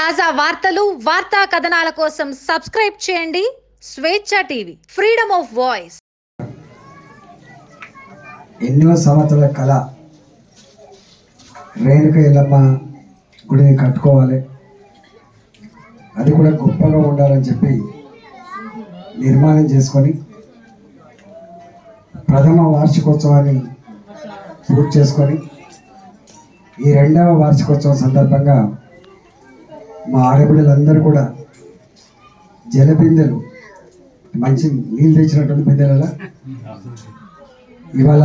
తాజా వార్తలు వార్తా కథనాల కోసం సబ్స్క్రైబ్ చేయండి. స్వేచ్ఛ టీవీ ఫ్రీడమ్ ఆఫ్ వాయిస్. ఎన్నో సంవత్సరాల కళ రేణుక ఎల్లమ్మ గుడిని కట్టుకోవాలి. అది కూడా గొప్పగా ఉండాలని చెప్పి నిర్మాణం చేసుకొని ప్రథమ వార్షికోత్సవాన్ని పూర్తి చేసుకొని ఈ రెండవ వార్షికోత్సవం సందర్భంగా మా ఆడబిడ్డలందరూ కూడా జలబిందెలు మంచి నీళ్ళు తెచ్చినటువంటి బిందెల ఇవాళ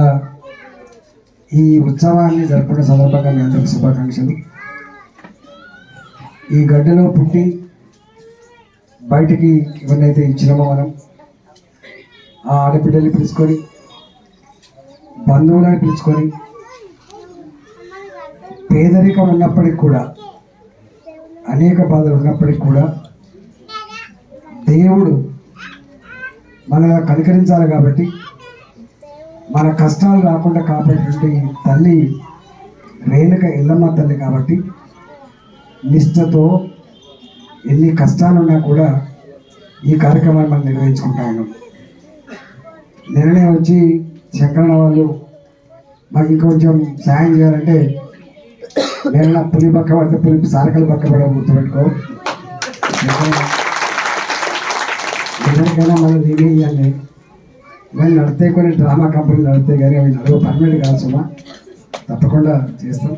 ఈ ఉత్సవాన్ని జరుపుకున్న సందర్భంగా మీ అందరికి శుభాకాంక్షలు. ఈ గడ్డలో పుట్టి బయటికి ఇవన్నైతే ఇచ్చినామో మనం ఆ ఆడబిడ్డల్ని పిలుచుకొని బంధువులను పిలుచుకొని పేదరికం ఉన్నప్పటికి కూడా అనేక బాధలు ఉన్నప్పటికి కూడా దేవుడు మన కనికరించాలి కాబట్టి మన కష్టాలు రాకుండా కాపాడేటువంటి తల్లి రేణుక ఎల్లమ్మ తల్లి కాబట్టి నిష్ఠతో ఎన్ని కష్టాలు ఉన్నా కూడా ఈ కార్యక్రమాన్ని మనం నిర్వహించుకుంటా ఉన్నాం. నిర్ణయం వచ్చి శంకరణ వాళ్ళు మాకు ఇంకొంచెం సాయం చేయాలంటే నేను పులి పక్క పడితే పులి సారకలు పక్క పడ గుర్తుపెట్టుకో. ఎవరికైనా మనం నేనే ఇవ్వండి. మేము నడితే కొన్ని డ్రామా కంపెనీలు నడితే కానీ అవి నడువు పర్మనెంట్ కాదు సుమా. తప్పకుండా చేస్తాం.